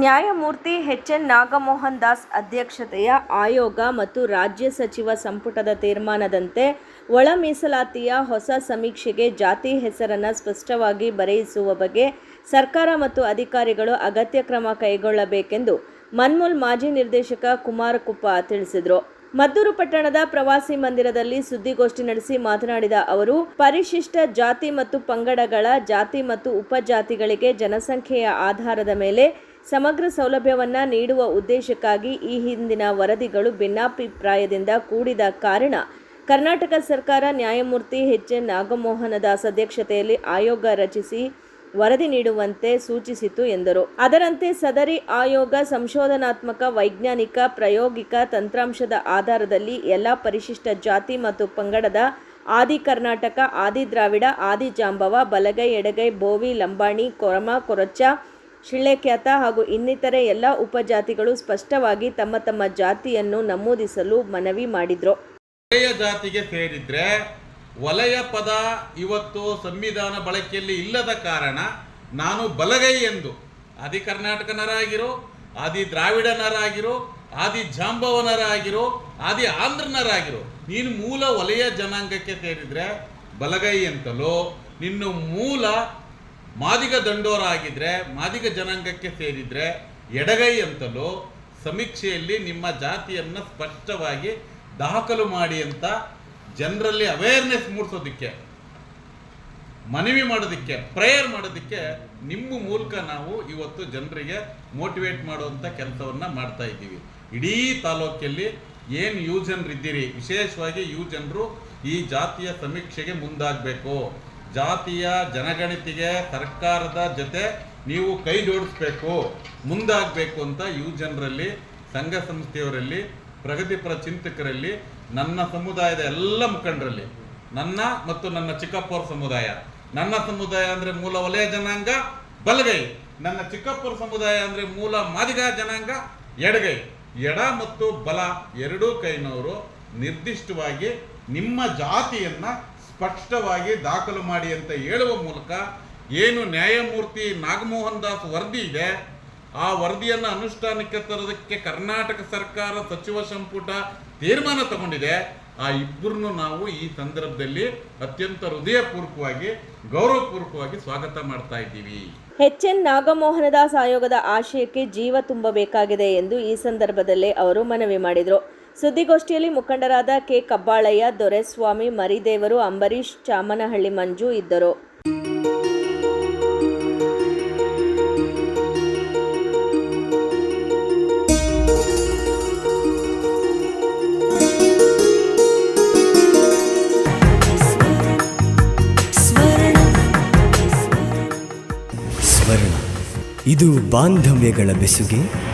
ನ್ಯಾಯಮೂರ್ತಿ H N Nagamohan Das ಅಧ್ಯಕ್ಷತೆಯ ಆಯೋಗ ಮತ್ತು ರಾಜ್ಯ ಸಚಿವ ಸಂಪುಟದ ತೀರ್ಮಾನದಂತೆ ಒಳ ಮೀಸಲಾತಿಯ ಹೊಸ ಸಮೀಕ್ಷೆಗೆ ಜಾತಿ ಹೆಸರನ್ನು ಸ್ಪಷ್ಟವಾಗಿ ಬರೆಯಿಸುವ ಬಗ್ಗೆ ಸರ್ಕಾರ ಮತ್ತು ಅಧಿಕಾರಿಗಳು ಅಗತ್ಯ ಕ್ರಮ ಕೈಗೊಳ್ಳಬೇಕೆಂದು ಮನ್ಮೂಲ್ ಮಾಜಿ ನಿರ್ದೇಶಕ ಕುಮಾರ್ ಕುಪ್ಪ ತಿಳಿಸಿದರು. ಮದ್ದೂರು ಪಟ್ಟಣದ ಪ್ರವಾಸಿ ಮಂದಿರದಲ್ಲಿ ಸುದ್ದಿಗೋಷ್ಠಿ ನಡೆಸಿ ಮಾತನಾಡಿದ ಅವರು, ಪರಿಶಿಷ್ಟ ಜಾತಿ ಮತ್ತು ಪಂಗಡಗಳ ಜಾತಿ ಮತ್ತು ಉಪಜಾತಿಗಳಿಗೆ ಜನಸಂಖ್ಯೆಯ ಆಧಾರದ ಮೇಲೆ ಸಮಗ್ರ ಸೌಲಭ್ಯವನ್ನ ನೀಡುವ ಉದ್ದೇಶಕ್ಕಾಗಿ ಈ ಹಿಂದಿನ ವರದಿಗಳು ಭಿನ್ನಾಭಿಪ್ರಾಯದಿಂದ ಕೂಡಿದ ಕಾರಣ ಕರ್ನಾಟಕ ಸರ್ಕಾರ ನ್ಯಾಯಮೂರ್ತಿ ಎಚ್ ಎನ್ ನಾಗಮೋಹನದಾಸ್ ಅಧ್ಯಕ್ಷತೆಯಲ್ಲಿ ಆಯೋಗ ರಚಿಸಿ ವರದಿ ನೀಡುವಂತೆ ಸೂಚಿಸಿತು ಎಂದರು. ಅದರಂತೆ ಸದರಿ ಆಯೋಗ ಸಂಶೋಧನಾತ್ಮಕ ವೈಜ್ಞಾನಿಕ ಪ್ರಾಯೋಗಿಕ ತಂತ್ರಾಂಶದ ಆಧಾರದಲ್ಲಿ ಎಲ್ಲ ಪರಿಶಿಷ್ಟ ಜಾತಿ ಮತ್ತು ಪಂಗಡದ ಆದಿ ಕರ್ನಾಟಕ, ಆದಿ ದ್ರಾವಿಡ, ಆದಿ ಜಾಂಬವ, ಬಲಗೈ, ಎಡಗೈ, ಬೋವಿ, ಲಂಬಾಣಿ, ಕೊರಮ, ಕೊರಚ ಶಿಳ್ಳೆಕ್ಯಾತ ಹಾಗೂ ಇನ್ನಿತರೆ ಎಲ್ಲ ಉಪಜಾತಿಗಳು ಸ್ಪಷ್ಟವಾಗಿ ತಮ್ಮ ತಮ್ಮ ಜಾತಿಯನ್ನು ನಮೂದಿಸಲು ಮನವಿ ಮಾಡಿದ್ರು. ವಲಯ ಜಾತಿಗೆ ಸೇರಿದ್ರೆ ವಲಯ ಪದ ಇವತ್ತು ಸಂವಿಧಾನ ಬಳಕೆಯಲ್ಲಿ ಇಲ್ಲದ ಕಾರಣ ನಾನು ಬಲಗೈ ಎಂದು ಆದಿ ಕರ್ನಾಟಕನರಾಗಿರೋ, ಆದಿ ದ್ರಾವಿಡನರಾಗಿರೋ, ಆದಿ ಜಾಂಬವನರಾಗಿರೋ, ಆದಿ ಆಂಧ್ರನರಾಗಿರೋ. ನೀನು ಮೂಲ ವಲಯ ಜನಾಂಗಕ್ಕೆ ಸೇರಿದ್ರೆ ಬಲಗೈ ಅಂತಲೋ, ನಿನ್ನ ಮೂಲ ಮಾದಿಗ ದಂಡೋರ ಆಗಿದ್ರೆ ಮಾದಿಗ ಜನಾಂಗಕ್ಕೆ ಸೇರಿದ್ರೆ ಎಡಗೈ ಅಂತಲೂ ಸಮೀಕ್ಷೆಯಲ್ಲಿ ನಿಮ್ಮ ಜಾತಿಯನ್ನು ಸ್ಪಷ್ಟವಾಗಿ ದಾಖಲು ಮಾಡಿ ಅಂತ ಜನರಲ್ಲಿ ಅವೇರ್ನೆಸ್ ಮೂಡಿಸೋದಕ್ಕೆ, ಮನವಿ ಮಾಡೋದಕ್ಕೆ ಪ್ರೇಯರ್ ಮಾಡೋದಕ್ಕೆ ನಿಮ್ಮ ಮೂಲಕ ನಾವು ಇವತ್ತು ಜನರಿಗೆ ಮೋಟಿವೇಟ್ ಮಾಡುವಂಥ ಕೆಲಸವನ್ನು ಮಾಡ್ತಾ ಇದ್ದೀವಿ. ಇಡೀ ತಾಲೂಕಲ್ಲಿ ಏನು ಯುವ ಜನರಿದ್ದೀರಿ ವಿಶೇಷವಾಗಿ ಯುವ ಜನರು ಈ ಜಾತಿಯ ಸಮೀಕ್ಷೆಗೆ ಮುಂದಾಗಬೇಕು. ಜಾತಿಯ ಜನಗಣತಿಗೆ ಸರ್ಕಾರದ ಜೊತೆ ನೀವು ಕೈ ಜೋಡಿಸ್ಬೇಕು, ಮುಂದಾಗಬೇಕು ಅಂತ ಯುವ ಜನರಲ್ಲಿ, ಸಂಘ ಸಂಸ್ಥೆಯವರಲ್ಲಿ, ಪ್ರಗತಿಪರ ಚಿಂತಕರಲ್ಲಿ, ನನ್ನ ಸಮುದಾಯದ ಎಲ್ಲ ಮುಖಂಡರಲ್ಲಿ, ನನ್ನ ಮತ್ತು ನನ್ನ ಚಿಕ್ಕಪ್ಪವ್ರ ಸಮುದಾಯ. ನನ್ನ ಸಮುದಾಯ ಅಂದರೆ ಮೂಲ ವಲಯ ಜನಾಂಗ, ಬಲಗೈ. ನನ್ನ ಚಿಕ್ಕಪ್ಪರ ಸಮುದಾಯ ಅಂದರೆ ಮೂಲ ಮಾದಿಗ ಜನಾಂಗ, ಎಡಗೈ. ಎಡ ಮತ್ತು ಬಲ ಎರಡೂ ಕೈನವರು ನಿರ್ದಿಷ್ಟವಾಗಿ ನಿಮ್ಮ ಜಾತಿಯನ್ನ ಸ್ಪಷ್ಟವಾಗಿ ದಾಖಲು ಮಾಡಿ ಅಂತ ಹೇಳುವ ಮೂಲಕ ಏನು ನ್ಯಾಯಮೂರ್ತಿ ನಾಗಮೋಹನ್ ದಾಸ್ ವರದಿ ಇದೆ, ಆ ವರದಿಯನ್ನು ಅನುಷ್ಠಾನಕ್ಕೆ ತರೋದಕ್ಕೆ ಕರ್ನಾಟಕ ಸರ್ಕಾರ ಸಚಿವ ಸಂಪುಟ ತೀರ್ಮಾನ ತಗೊಂಡಿದೆ. ಆ ಇಬ್ಬರನ್ನು ನಾವು ಈ ಸಂದರ್ಭದಲ್ಲಿ ಅತ್ಯಂತ ಹೃದಯಪೂರ್ವಕವಾಗಿ, ಗೌರವಪೂರ್ವಕವಾಗಿ ಸ್ವಾಗತ ಮಾಡ್ತಾ ಇದ್ದೀವಿ. ಎಚ್ ಎನ್ ನಾಗಮೋಹನದಾಸ್ ಆಯೋಗದ ಆಶಯಕ್ಕೆ ಜೀವ ತುಂಬಬೇಕಾಗಿದೆ ಎಂದು ಈ ಸಂದರ್ಭದಲ್ಲಿ ಅವರು ಮನವಿ ಮಾಡಿದರು. ಸುದ್ದಿಗೋಷ್ಠಿಯಲ್ಲಿ ಮುಖಂಡರಾದ ಕೆ ಕಬ್ಬಾಳಯ್ಯ ದೊರೆಸ್ವಾಮಿ ಮರಿದೇವರು ಅಂಬರೀಶ್ ಚಾಮನಹಳ್ಳಿ ಮಂಜು ಇದ್ದರು. ಇದು ಬಾಂಧವ್ಯಗಳ ಬೆಸುಗೆ.